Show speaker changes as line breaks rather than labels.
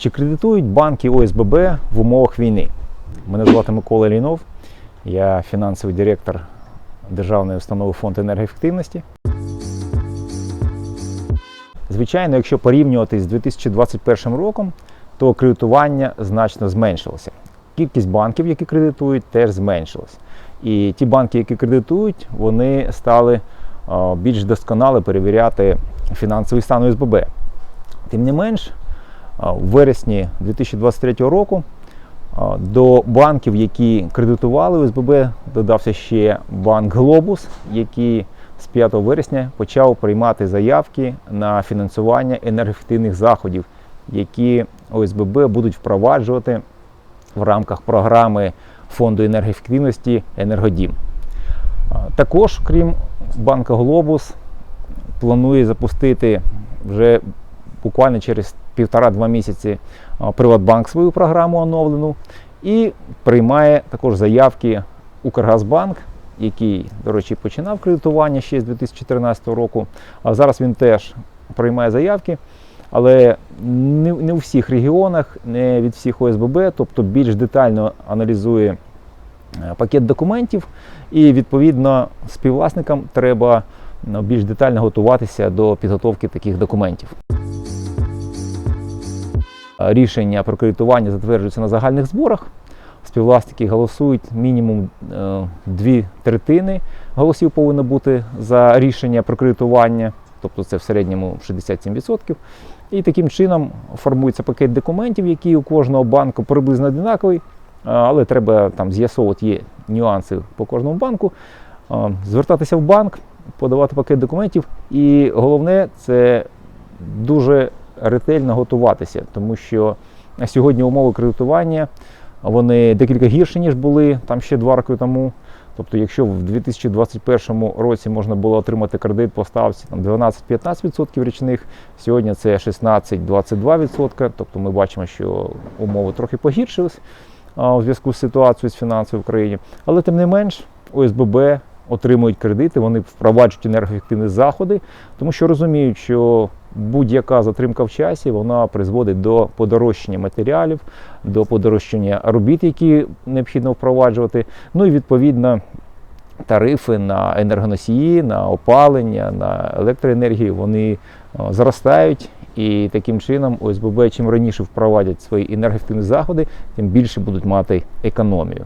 Чи кредитують банки ОСББ в умовах війни? Мене звати Микола Лінов, я фінансовий директор Державної установи фонд енергоефективності. Звичайно, якщо порівнювати з 2021 роком, то кредитування значно зменшилося. Кількість банків, які кредитують, теж зменшилась. І ті банки, які кредитують, вони стали більш досконало перевіряти фінансовий стан ОСББ. Тим не менш, в вересні 2023 року до банків, які кредитували ОСББ, додався ще банк Глобус, який з 5 вересня почав приймати заявки на фінансування енергоефективних заходів, які ОСББ будуть впроваджувати в рамках програми фонду енергоефективності Енергодім. Також, крім банка Глобус, планує запустити вже буквально через півтора-два місяці Приватбанк свою програму оновлену і приймає також заявки Укргазбанк, який, до речі, починав кредитування ще з 2014 року. А зараз він теж приймає заявки, але не, не у всіх регіонах, не від всіх ОСББ, тобто більш детально аналізує е, пакет документів, і відповідно співвласникам треба ну, більш детально готуватися до підготовки таких документів. Рішення про кредитування затверджується на загальних зборах. Співвласники голосують мінімум е, дві третини голосів повинно бути за рішення про кредитування, тобто це в середньому 67%. І таким чином формується пакет документів, який у кожного банку приблизно однаковий, але треба там з'ясовувати є нюанси по кожному банку. Звертатися в банк, подавати пакет документів, і головне це дуже ретельно готуватися, тому що сьогодні умови кредитування вони декілька гірші, ніж були там ще два роки тому. Тобто, якщо в 2021 році можна було отримати кредит по ставці там 12-15% річних, сьогодні це 16-22%. Тобто ми бачимо, що умови трохи погіршились у зв'язку з ситуацією з фінансовою в країні. Але тим не менш, ОСББ отримують кредити, вони впроваджують енергоефективні заходи, тому що розуміють, що будь-яка затримка в часі вона призводить до подорожчання матеріалів, до подорожчання робіт, які необхідно впроваджувати. Ну і відповідно тарифи на енергоносії, на опалення, на електроенергію вони е, зростають. І таким чином ОСББ чим раніше впровадять свої енергоефективні заходи, тим більше будуть мати економію.